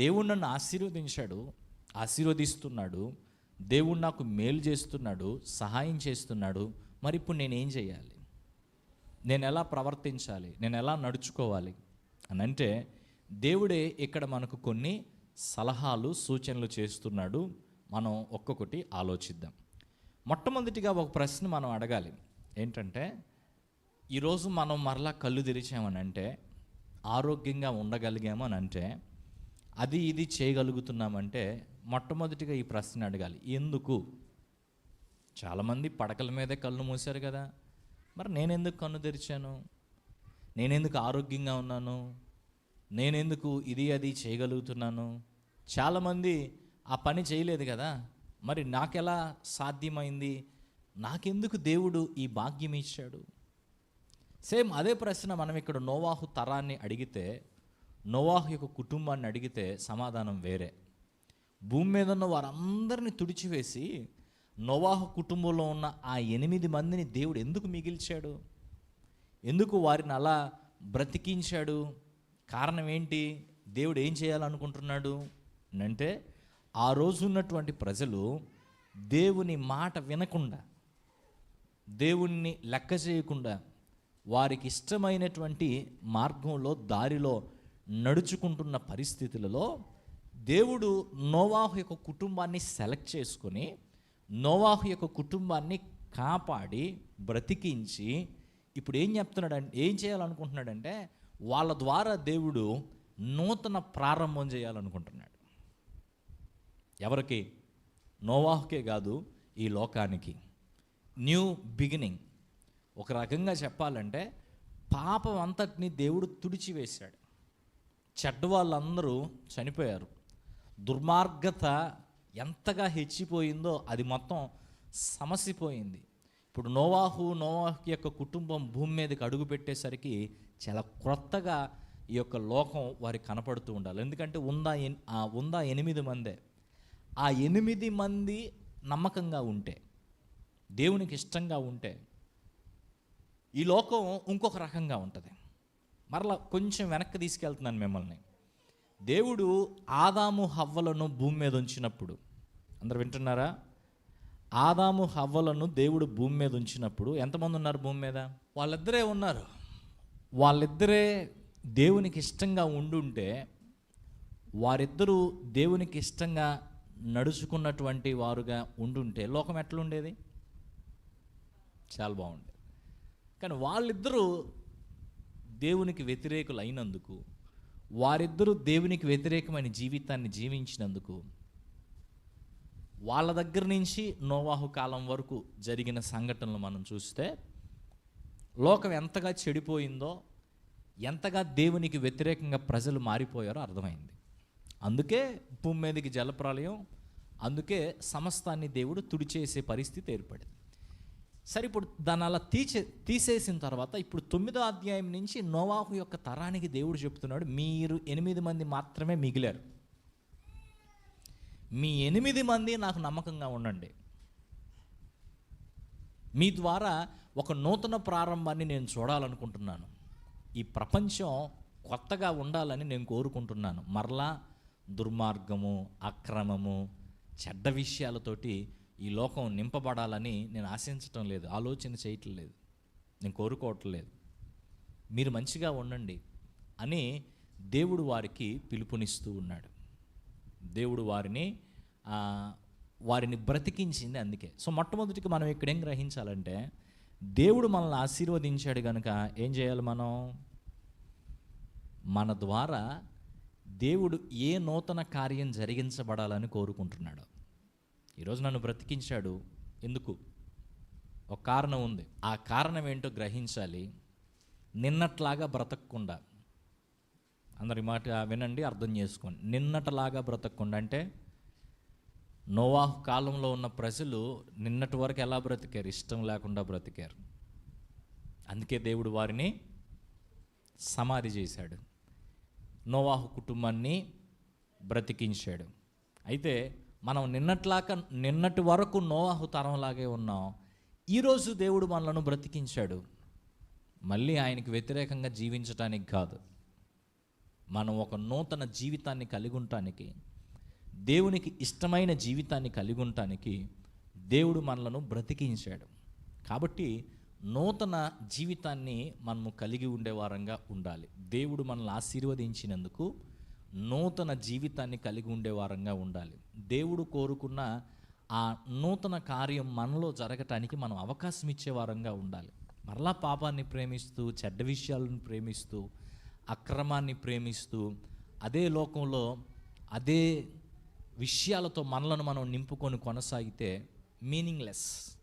దేవుడు నన్ను ఆశీర్వదించాడు ఆశీర్వదిస్తున్నాడు దేవుడు నాకు మేలు చేస్తున్నాడు సహాయం చేస్తున్నాడు. మరి ఇప్పుడు నేనేం చేయాలి? నేను ఎలా ప్రవర్తించాలి? నేను ఎలా నడుచుకోవాలి? అని అంటే దేవుడే ఇక్కడ మనకు కొన్ని సలహాలు సూచనలు చేస్తున్నాడు. మనం ఒక్కొక్కటి ఆలోచిద్దాం. మొట్టమొదటిగా ఒక ప్రశ్న మనం అడగాలి. ఏంటంటే ఈరోజు మనం మరలా కళ్ళు తెరిచామని అంటే ఆరోగ్యంగా ఉండగలిగామని అని అంటే అది ఇది చేయగలుగుతున్నామంటే మొట్టమొదటిగా ఈ ప్రశ్న అడగాలి. ఎందుకు? చాలామంది పడకల మీదే కళ్ళు మూశారు కదా. మరి నేనెందుకు కన్ను తెరిచాను? నేనెందుకు ఆరోగ్యంగా ఉన్నాను? నేనెందుకు ఇది అది చేయగలుగుతున్నాను? చాలామంది ఆ పని చేయలేదు కదా. మరి నాకెలా సాధ్యమైంది? నాకెందుకు దేవుడు ఈ భాగ్యం ఇచ్చాడు సేమ్ అదే ప్రశ్న మనం ఇక్కడ నోవాహు తరాన్ని అడిగితే నోవాహ్ యొక్క కుటుంబాన్ని అడిగితే సమాధానం వేరే. భూమి మీద ఉన్న వారందరిని తుడిచివేసి నోవాహ కుటుంబంలో ఉన్న ఆ ఎనిమిది మందిని దేవుడు ఎందుకు మిగిల్చాడు? ఎందుకు వారిని అలా బ్రతికించాడు? కారణం ఏంటి? దేవుడు ఏం చేయాలనుకుంటున్నాడు? అంటే ఆ రోజు ఉన్నటువంటి ప్రజలు దేవుని మాట వినకుండా దేవుణ్ణి లెక్క చేయకుండా వారికి ఇష్టమైనటువంటి మార్గంలో దారిలో నడుచుకుంటున్న పరిస్థితులలో దేవుడు నోవాహు యొక్క కుటుంబాన్ని సెలెక్ట్ చేసుకొని నోవాహు యొక్క కుటుంబాన్ని కాపాడి బ్రతికించి ఇప్పుడు ఏం చెప్తున్నాడంటే ఏం చేయాలనుకుంటున్నాడంటే వాళ్ళ ద్వారా దేవుడు నూతన ప్రారంభం చేయాలనుకుంటున్నాడు. ఎవరికి? నోవాహుకే కాదు ఈ లోకానికి. న్యూ బిగినింగ్ ఒక రకంగా చెప్పాలంటే పాపం అంతటిని దేవుడు తుడిచివేశాడు. చెడ్డ వాళ్ళందరూ చనిపోయారు. దుర్మార్గత ఎంతగా హెచ్చిపోయిందో అది మొత్తం సమసిపోయింది. ఇప్పుడు నోవాహు నోవాహు యొక్క కుటుంబం భూమి మీదకి అడుగు పెట్టేసరికి చాలా క్రొత్తగా ఈ యొక్క లోకం వారికి కనపడుతూ ఉండాలి. ఎందుకంటే ఉందా ఎన్- ఆ ఉందా ఎనిమిది మందే. ఆ ఎనిమిది మంది నమ్మకంగా ఉంటే దేవునికి ఇష్టంగా ఉంటే ఈ లోకం ఇంకొక రకంగా ఉంటుంది. మరలా కొంచెం వెనక్కి తీసుకెళ్తున్నాను మిమ్మల్ని. దేవుడు ఆదాము హవ్వలను భూమి మీద ఉంచినప్పుడు అందరు వింటున్నారా? ఆదాము హవ్వలను దేవుడు భూమి మీద ఉంచినప్పుడు ఎంతమంది ఉన్నారు భూమి మీద? వాళ్ళిద్దరే ఉన్నారు. వాళ్ళిద్దరే దేవునికి ఇష్టంగా ఉండుంటే వారిద్దరూ దేవునికి ఇష్టంగా నడుచుకున్నటువంటి వారుగా ఉండుంటే లోకం ఎట్లుండేది? చాలా బాగుండేది. కానీ వాళ్ళిద్దరూ దేవునికి వ్యతిరేకులు అయినందుకు వారిద్దరూ దేవునికి వ్యతిరేకమైన జీవితాన్ని జీవించినందుకు వాళ్ళ దగ్గర నుంచి నోవాహు కాలం వరకు జరిగిన సంఘటనలు మనం చూస్తే లోకం ఎంతగా చెడిపోయిందో ఎంతగా దేవునికి వ్యతిరేకంగా ప్రజలు మారిపోయారో అర్థమైంది. అందుకే భూమి మీదకి జలప్రలయం అందుకే సమస్తాన్ని దేవుడు తుడిచేసే పరిస్థితి ఏర్పడింది. సరే ఇప్పుడు దాన్ని అలా తీసే తీసేసిన తర్వాత ఇప్పుడు తొమ్మిదో అధ్యాయం నుంచి నోవాహు యొక్క తరానికి దేవుడు చెప్తున్నాడు మీరు ఎనిమిది మంది మాత్రమే మిగిలారు. మీ ఎనిమిది మంది నాకు నమ్మకంగా ఉండండి. మీ ద్వారా ఒక నూతన ప్రారంభాన్ని నేను చూడాలనుకుంటున్నాను. ఈ ప్రపంచం కొత్తగా ఉండాలని నేను కోరుకుంటున్నాను. మరలా దుర్మార్గము అక్రమము చెడ్డ విషయాలతోటి ఈ లోకం నింపబడాలని నేను ఆశించటం లేదు ఆలోచన చేయటం లేదు నేను కోరుకోవట్లేదు మీరు మంచిగా ఉండండి అని దేవుడు వారికి పిలుపునిస్తూ ఉన్నాడు. దేవుడు వారిని వారిని బ్రతికించింది అందుకే. సో మొట్టమొదటికి మనం ఇక్కడ ఏం గ్రహించాలంటే దేవుడు మనల్ని ఆశీర్వదించాడు కనుక ఏం చేయాలి మనం? మన ద్వారా దేవుడు ఏ నూతన కార్యం జరిగించబడాలని కోరుకుంటున్నాడు. ఈరోజు నన్ను బ్రతికించాడు. ఎందుకు? ఒక కారణం ఉంది. ఆ కారణం ఏంటో గ్రహించాలి. నిన్నట్లాగా బ్రతకకుండా. అందరి మాట వినండి అర్థం చేసుకోండి. నిన్నటిలాగా బ్రతకకుండా అంటే నోవాహు కాలంలో ఉన్న ప్రజలు నిన్నటి వరకు ఎలా బ్రతికారు? ఇష్టం లేకుండా బ్రతికారు. అందుకే దేవుడు వారిని సమాధి చేశాడు. నోవాహు కుటుంబాన్ని బ్రతికించాడు. అయితే మనం నిన్నట్లాగా నిన్నటి వరకు నోవాహు తరంలాగే ఉన్నాం. ఈరోజు దేవుడు మనలను బ్రతికించాడు. మళ్ళీ ఆయనకి వ్యతిరేకంగా జీవించటానికి కాదు. మనం ఒక నూతన జీవితాన్ని కలిగి ఉండటానికి దేవునికి ఇష్టమైన జీవితాన్ని కలిగి ఉండటానికి దేవుడు మనలను బ్రతికించాడు. కాబట్టి నూతన జీవితాన్ని మనము కలిగి ఉండే వారంగా ఉండాలి. దేవుడు మనల్ని ఆశీర్వదించినందుకు నూతన జీవితాన్ని కలిగి ఉండే వారంగా ఉండాలి. దేవుడు కోరుకున్న ఆ నూతన కార్యం మనలో జరగటానికి మనం అవకాశం ఇచ్చే వారంగా ఉండాలి. మరలా పాపాన్ని ప్రేమిస్తూ చెడ్డ విషయాలను ప్రేమిస్తూ అక్రమాన్ని ప్రేమిస్తూ అదే లోకంలో అదే విషయాలతో మనలను మనం నింపుకొని కొనసాగితే మీనింగ్లెస్.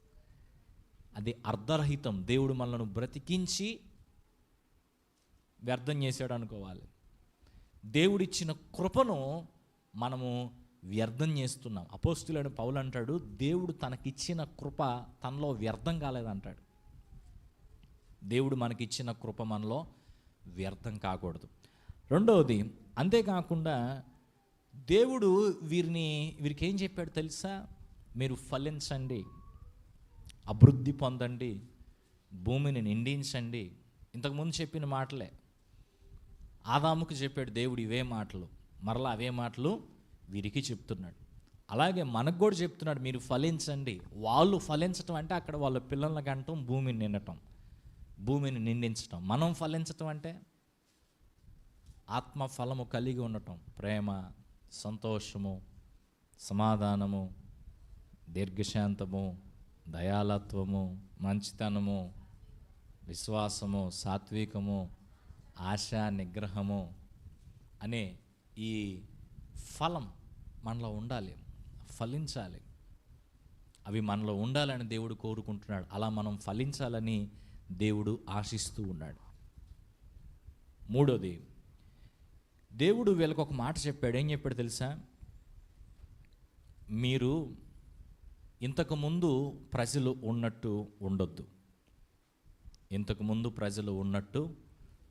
అది అర్ధరహితం. దేవుడు మనలను బ్రతికించి వ్యర్థం చేశాడు అనుకోవాలి. దేవుడిచ్చిన కృపను మనము వ్యర్థం చేస్తున్నాం. అపోస్తులైన పౌలు అంటాడు దేవుడు తనకిచ్చిన కృప తనలో వ్యర్థం కాలేదంటాడు. దేవుడు మనకిచ్చిన కృప మనలో వ్యర్థం కాకూడదు. రెండవది అంతేకాకుండా దేవుడు వీరిని వీరికి ఏం చెప్పాడు తెలుసా? మీరు ఫలించండి అభివృద్ధి పొందండి భూమిని నిండించండి. ఇంతకుముందు చెప్పిన మాటలే. ఆదాముకు చెప్పాడు దేవుడు ఇవే మాటలు మరలా అవే మాటలు వీరికి చెప్తున్నాడు. అలాగే మనకు కూడా చెప్తున్నాడు మీరు ఫలించండి. వాళ్ళు ఫలించటం అంటే అక్కడ వాళ్ళ పిల్లల కంటం భూమిని నిండటం భూమిని నిండించటం. మనం ఫలించటం అంటే ఆత్మ ఫలము కలిగి ఉండటం. ప్రేమ సంతోషము సమాధానము దీర్ఘశాంతము దయాలత్వము మంచితనము విశ్వాసము సాత్వికము ఆశ నిగ్రహము అనే ఈ ఫలం మనలో ఉండాలి ఫలించాలి. అవి మనలో ఉండాలని దేవుడు కోరుకుంటున్నాడు. అలా మనం ఫలించాలని దేవుడు ఆశిస్తూ ఉన్నాడు. మూడోది దేవుడు వీళ్ళకి ఒక మాట చెప్పాడు. ఏం చెప్పాడు తెలుసా? మీరు ఇంతకుముందు ప్రజలు ఉన్నట్టు ఉండొద్దు. ఇంతకుముందు ప్రజలు ఉన్నట్టు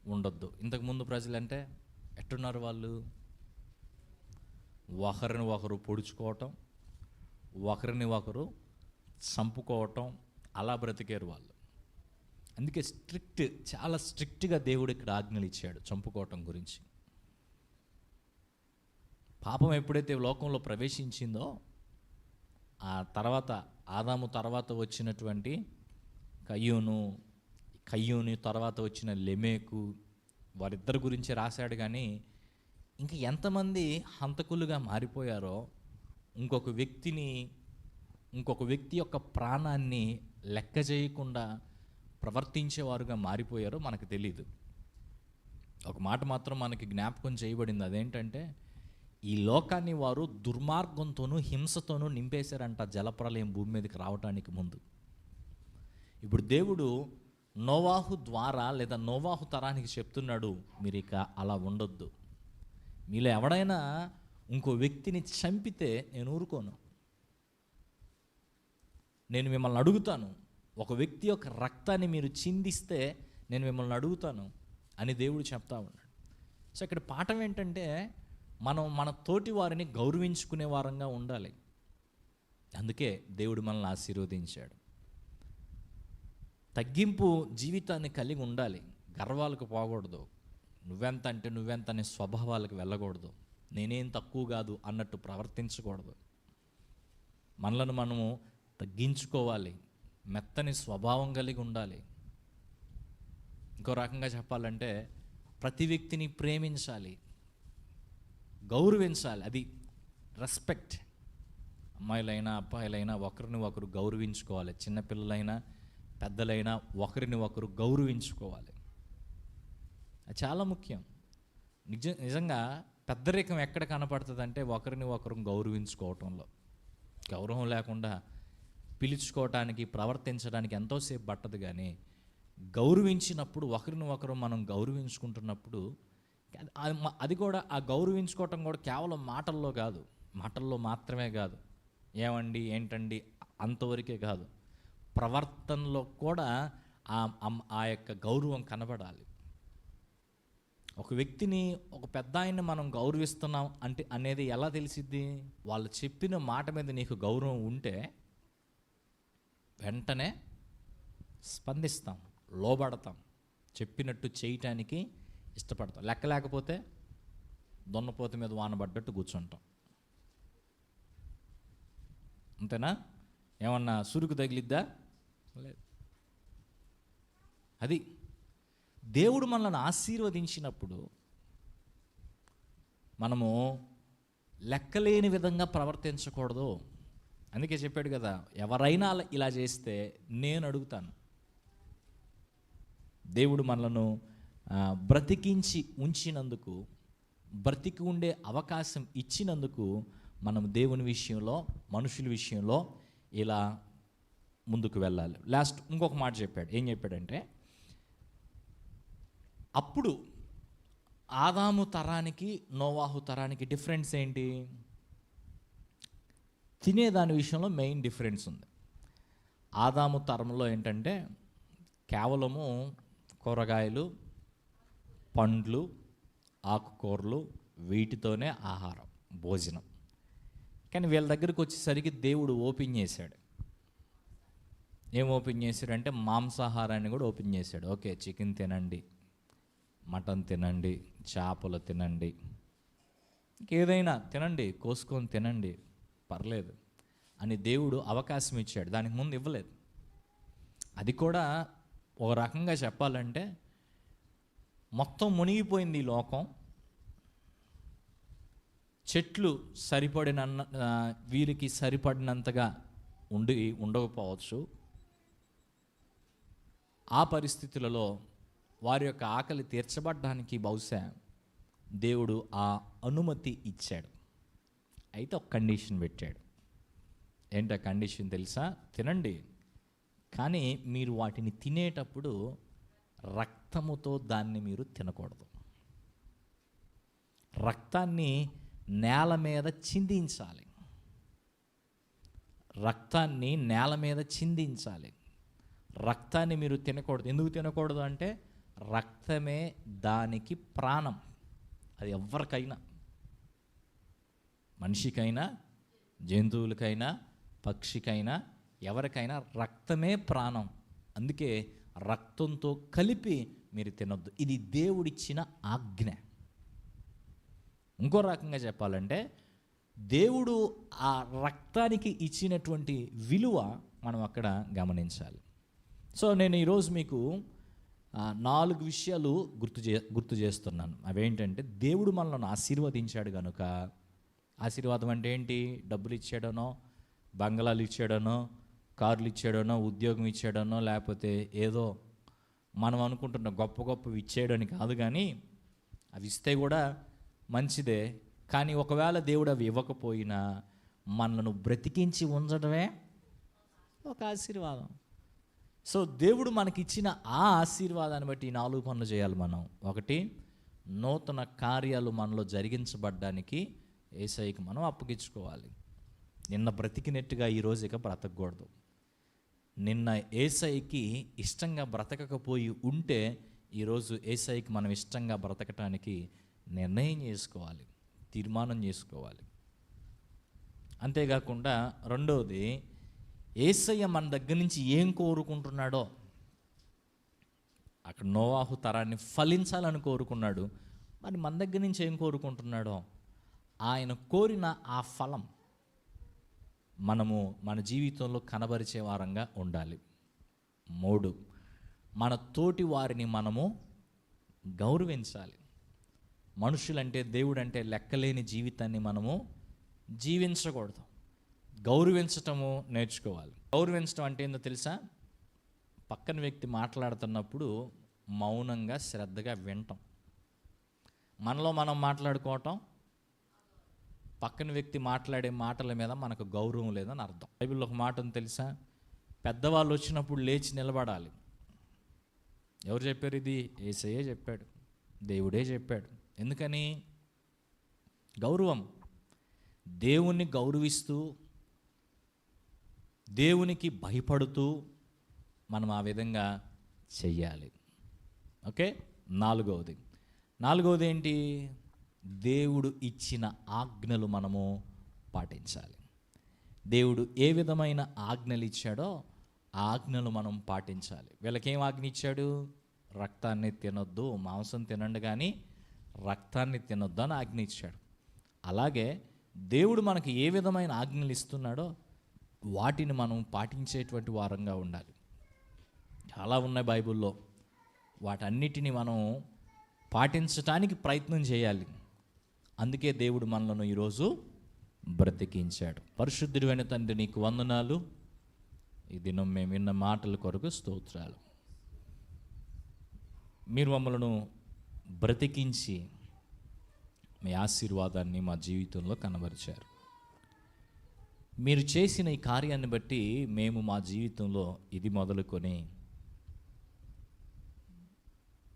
ఉండొద్దు. ఇంతకుముందు ప్రజలు అంటే ఎట్టున్నారు వాళ్ళు? ఒకరిని ఒకరు పొడుచుకోవటం ఒకరిని ఒకరు చంపుకోవటం అలా బ్రతికారు వాళ్ళు. అందుకే స్ట్రిక్ట్ చాలా స్ట్రిక్ట్గా దేవుడు ఇక్కడ ఆజ్ఞలు ఇచ్చాడు చంపుకోవటం గురించి. పాపం ఎప్పుడైతే లోకంలో ప్రవేశించిందో ఆ తర్వాత ఆదాము తర్వాత వచ్చినటువంటి కయ్యూను కయ్యూని తర్వాత వచ్చిన లెమేకు వారిద్దరి గురించి రాశాడు కానీ ఇంకా ఎంతమంది హంతకులుగా మారిపోయారో ఇంకొక వ్యక్తిని ఇంకొక వ్యక్తి యొక్క ప్రాణాన్ని లెక్క చేయకుండా ప్రవర్తించేవారుగా మారిపోయారో మనకు తెలియదు ఒక మాట మాత్రం మనకి జ్ఞాపకం చేయబడింది. అదేంటంటే ఈ లోకాన్ని వారు దుర్మార్గంతోనూ హింసతోనూ నింపేశారంట జలప్రలయం భూమి మీదకి రావటానికి ముందు. ఇప్పుడు దేవుడు నోవాహు ద్వారా లేదా నోవాహు తరానికి చెప్తున్నాడు మీరు ఇక అలా ఉండొద్దు. మీలో ఎవడైనా ఇంకో వ్యక్తిని చంపితే నేను ఊరుకోను. నేను మిమ్మల్ని అడుగుతాను. ఒక వ్యక్తి యొక్క రక్తాన్ని మీరు చిందిస్తే నేను మిమ్మల్ని అడుగుతాను అని దేవుడు చెప్తా ఉన్నాడు. సో ఇక్కడ పాఠం ఏంటంటే మనం మన తోటి వారిని గౌరవించుకునే వారంగా ఉండాలి. అందుకే దేవుడు మనల్ని ఆశీర్వదించాడు. తగ్గింపు జీవితాన్ని కలిగి ఉండాలి. గర్వాలకు పోకూడదు. నువ్వెంత అంటే నువ్వెంత అనే స్వభావాలకు వెళ్ళకూడదు. నేనేం తక్కువ కాదు అన్నట్టు ప్రవర్తించకూడదు. మనలను మనము తగ్గించుకోవాలి. మెత్తని స్వభావం కలిగి ఉండాలి. ఇంకో రకంగా చెప్పాలంటే ప్రతి వ్యక్తిని ప్రేమించాలి. గౌరవించాలి. అది రెస్పెక్ట్. అమ్మాయిలైనా అబ్బాయిలైనా ఒకరిని ఒకరు గౌరవించుకోవాలి. చిన్నపిల్లలైనా పెద్దలైనా ఒకరిని ఒకరు గౌరవించుకోవాలి. అది చాలా ముఖ్యం. నిజ నిజంగా పెద్దరికం ఎక్కడ కనపడుతుంది అంటే ఒకరిని ఒకరు గౌరవించుకోవటంలో. గౌరవం లేకుండా పిలుచుకోవటానికి ప్రవర్తించడానికి ఎంతోసేపు పట్టదు కానీ గౌరవించినప్పుడు ఒకరిని ఒకరు మనం గౌరవించుకుంటున్నప్పుడు అది- అది కూడా ఆ గౌరవించుకోవటం కూడా కేవలం మాటల్లో కాదు. మాటల్లో మాత్రమే కాదు. ఏమండి ఏంటండి అంతవరకే కాదు. ప్రవర్తనలో కూడా ఆ యొక్క గౌరవం కనబడాలి. ఒక వ్యక్తిని ఒక పెద్ద ఆయన్ని మనం గౌరవిస్తున్నాం అంటే అనేది ఎలా తెలిసిద్ది? వాళ్ళు చెప్పిన మాట మీద నీకు గౌరవం ఉంటే వెంటనే స్పందిస్తాం లోబడతాం. చెప్పినట్టు చేయటానికి ఇష్టపడతాం. లెక్క లేకపోతే దున్నపోత మీద వానబడ్డట్టు కూర్చుంటాం. అంతేనా? ఏమన్నా సురుకు తగిలిద్దా? లేదు అది దేవుడు మనల్ని ఆశీర్వదించినప్పుడు మనము లెక్కలేని విధంగా ప్రవర్తించకూడదు. అందుకే చెప్పాడు కదా ఎవరైనా అలా- ఇలా చేస్తే నేను అడుగుతాను. దేవుడు మనలను బ్రతికించి ఉంచినందుకు బ్రతికి ఉండే అవకాశం ఇచ్చినందుకు మనం దేవుని విషయంలో మనుషుల విషయంలో ఇలా ముందుకు వెళ్ళాలి. లాస్ట్ ఇంకొక మాట చెప్పాడు. ఏం చెప్పాడంటే అప్పుడు ఆదాము తరానికి నోవాహు తరానికి డిఫరెన్స్ ఏంటి? తినేదాని విషయంలో మెయిన్ డిఫరెన్స్ ఉంది. ఆదాము తరంలో ఏంటంటే కేవలము కూరగాయలు పండ్లు ఆకుకూరలు వీటితోనే ఆహారం భోజనం. కానీ వీళ్ళ దగ్గరికి వచ్చేసరికి దేవుడు ఓపెన్ చేశాడు. ఏం ఓపెన్ చేశాడంటే మాంసాహారాన్ని కూడా ఓపెన్ చేశాడు. ఓకే చికెన్ తినండి మటన్ తినండి చేపలు తినండి ఏదైనా తినండి కోసుకొని తినండి పర్లేదు. అని దేవుడు అవకాశం ఇచ్చాడు. దానికి ముందు ఇవ్వలేదు. అది కూడా ఒక రకంగా చెప్పాలంటే మొత్తం మునిగిపోయింది ఈ లోకం. చెట్లు సరిపడిన వీరికి సరిపడినంతగా ఉండి ఉండకపోవచ్చు. ఆ పరిస్థితులలో వారి యొక్క ఆకలి తీర్చబడ్డానికి బహుశా దేవుడు ఆ అనుమతి ఇచ్చాడు. అయితే ఒక కండిషన్ పెట్టాడు. ఏంటో కండిషన్ తెలుసా? తినండి. కానీ మీరు వాటిని తినేటప్పుడు రక్తముతో దాన్ని మీరు తినకూడదు. రక్తాన్ని నేల మీద చిందించాలి. రక్తాన్ని నేల మీద చిందించాలి. రక్తాన్ని మీరు తినకూడదు. ఎందుకు తినకూడదు అంటే రక్తమే దానికి ప్రాణం. అది ఎవరికైనా మనిషికైనా జంతువులకైనా పక్షికైనా ఎవరికైనా రక్తమే ప్రాణం. అందుకే రక్తంతో కలిపి మీరు తినొద్దు. ఇది దేవుడిచ్చిన ఆజ్ఞ. ఇంకో రకంగా చెప్పాలంటే దేవుడు ఆ రక్తానికి ఇచ్చినటువంటి విలువ మనం అక్కడ గమనించాలి. సో నేను ఈరోజు మీకు నాలుగు విషయాలు గుర్తు చే గుర్తు చేస్తున్నాను. అవేంటంటే దేవుడు మనల్ని ఆశీర్వదించాడు కనుక ఆశీర్వాదం అంటే ఏంటి? డబ్బులు ఇచ్చాడనో బంగ్లాలు ఇచ్చాడనో కార్లు ఇచ్చాడనో ఉద్యోగం ఇచ్చాడనో లేకపోతే ఏదో మనం అనుకుంటున్న గొప్ప గొప్పవి ఇచ్చేయడని కాదు కానీ అవి ఇస్తే కూడా మంచిదే. కానీ ఒకవేళ దేవుడు అవి ఇవ్వకపోయినా మనను బ్రతికించి ఉంచడమే ఒక ఆశీర్వాదం. సో దేవుడు మనకిచ్చిన ఆ ఆశీర్వాదాన్ని బట్టి ఈ నాలుగు పనులు చేయాలి మనం. ఒకటి నూతన కార్యాలు మనలో జరిగించబడ్డానికి ఏసైకి మనం అప్పగించుకోవాలి. నిన్న బ్రతికినట్టుగా ఈరోజు ఇక బ్రతకూడదు నిన్న ఏసైకి ఇష్టంగా బ్రతకకపోయి ఉంటే ఈరోజు ఏసైకి మనం ఇష్టంగా బ్రతకటానికి నిర్ణయం చేసుకోవాలి తీర్మానం చేసుకోవాలి. అంతేకాకుండా రెండవది ఏసయ్య మన దగ్గర నుంచి ఏం కోరుకుంటున్నాడో అక్కడ నోవాహు తరాన్ని ఫలించాలని కోరుకున్నాడు మరి మన దగ్గర నుంచి ఏం కోరుకుంటున్నాడో ఆయన కోరిన ఆ ఫలం మనము మన జీవితంలో కనబరిచే వారంగా ఉండాలి. మూడు మన తోటి వారిని మనము గౌరవించాలి. మనుషులంటే దేవుడంటే లెక్కలేని జీవితాన్ని మనము జీవించకూడదు. గౌరవించటము నేర్చుకోవాలి. గౌరవించడం అంటే ఏందో తెలుసా? పక్కన వ్యక్తి మాట్లాడుతున్నప్పుడు మౌనంగా శ్రద్ధగా వినటం మనలో మనం మాట్లాడుకోవటం పక్కన వ్యక్తి మాట్లాడే మాటల మీద మనకు గౌరవం లేదని అర్థం. బైబిల్లో ఒక మాట ఉంది తెలుసా? పెద్దవాళ్ళు వచ్చినప్పుడు లేచి నిలబడాలి. ఎవరు చెప్పారు ఇది? ఏసయ్యే చెప్పాడు. దేవుడే చెప్పాడు. ఎందుకని? గౌరవం. దేవుణ్ణి గౌరవిస్తూ దేవునికి భయపడుతూ మనం ఆ విధంగా చెయ్యాలి. ఓకే? నాలుగవది. నాలుగవది ఏంటి? దేవుడు ఇచ్చిన ఆజ్ఞలు మనము పాటించాలి. దేవుడు ఏ విధమైన ఆజ్ఞలు ఇచ్చాడో ఆ ఆజ్ఞలు మనం పాటించాలి. వీళ్ళకేం ఆజ్ఞ ఇచ్చాడు? రక్తాన్ని తినొద్దు మాంసం తినండి కానీ రక్తాన్ని తినొద్దని ఆజ్ఞ ఇచ్చాడు. అలాగే దేవుడు మనకి ఏ విధమైన ఆజ్ఞలు ఇస్తున్నాడో వాటిని మనం పాటించేటువంటి వారంగా ఉండాలి. చాలా ఉన్నాయి బైబిల్లో. వాటన్నిటిని మనం పాటించటానికి ప్రయత్నం చేయాలి. అందుకే దేవుడు మనలను ఈరోజు బ్రతికించాడు. పరిశుద్ధుడైన తండ్రి నీకు వందనాలు. ఈ దినం మేము విన్న మాటల కొరకు స్తోత్రాలు. మీరు మమ్మలను బ్రతికించి మీ ఆశీర్వాదాన్ని మా జీవితంలో కనబరిచారు. మీరు చేసిన ఈ కార్యాన్ని బట్టి మేము మా జీవితంలో ఇది మొదలుకొని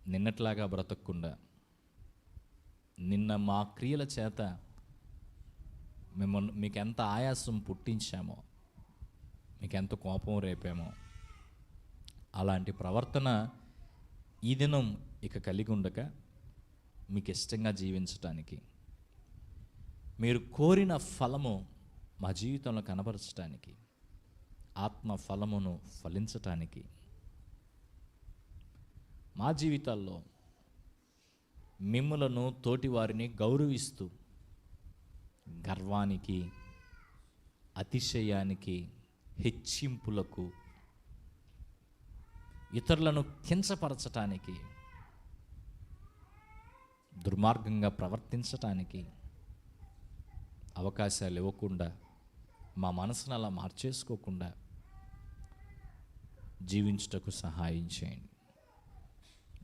నిన్నట్లాగా బ్రతకకుండా నిన్న మా క్రియల చేత మిమ్మల్ని మీకు ఎంత ఆయాసం పుట్టించామో మీకు ఎంత కోపం రేపామో అలాంటి ప్రవర్తన ఈ దినం ఇక కలిగి ఉండక మీకు ఇష్టంగా జీవించటానికి మీరు కోరిన ఫలము మా జీవితంలో కనబరచడానికి ఆత్మ ఫలమును ఫలించటానికి మా జీవితాల్లో మిమ్ములను తోటివారిని గౌరవిస్తూ గర్వానికి అతిశయానికి హెచ్చింపులకు ఇతరులను కించపరచటానికి దుర్మార్గంగా ప్రవర్తించటానికి అవకాశాలు ఇవ్వకుండా మా మనసును అలా మార్చేసుకోకుండా జీవించుటకు సహాయం చేయండి.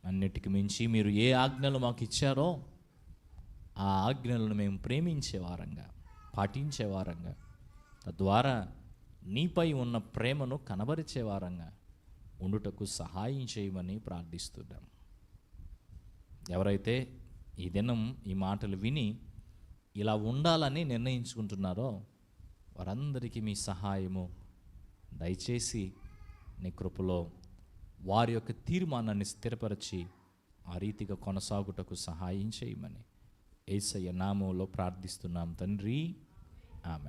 అన్నిటికి మించి మీరు ఏ ఆజ్ఞలు మాకు ఇచ్చారో ఆ ఆజ్ఞలను మేము ప్రేమించే వారంగా పాటించే వారంగా తద్వారా నీపై ఉన్న ప్రేమను కనబరిచే వారంగా ఉండుటకు సహాయం చేయమని ప్రార్థిస్తున్నాం. ఎవరైతే ఈ దినం ఈ మాటలు విని ఇలా ఉండాలని నిర్ణయించుకుంటున్నారో వారందరికీ మీ సహాయము. దయచేసి నీ కృపలో వారి యొక్క తీర్మానాన్ని స్థిరపరిచి ఆ రీతిగా కొనసాగుటకు సహాయం చేయమని. ఏసయ్య నామంలో ప్రార్థిస్తున్నాం తండ్రి. ఆమె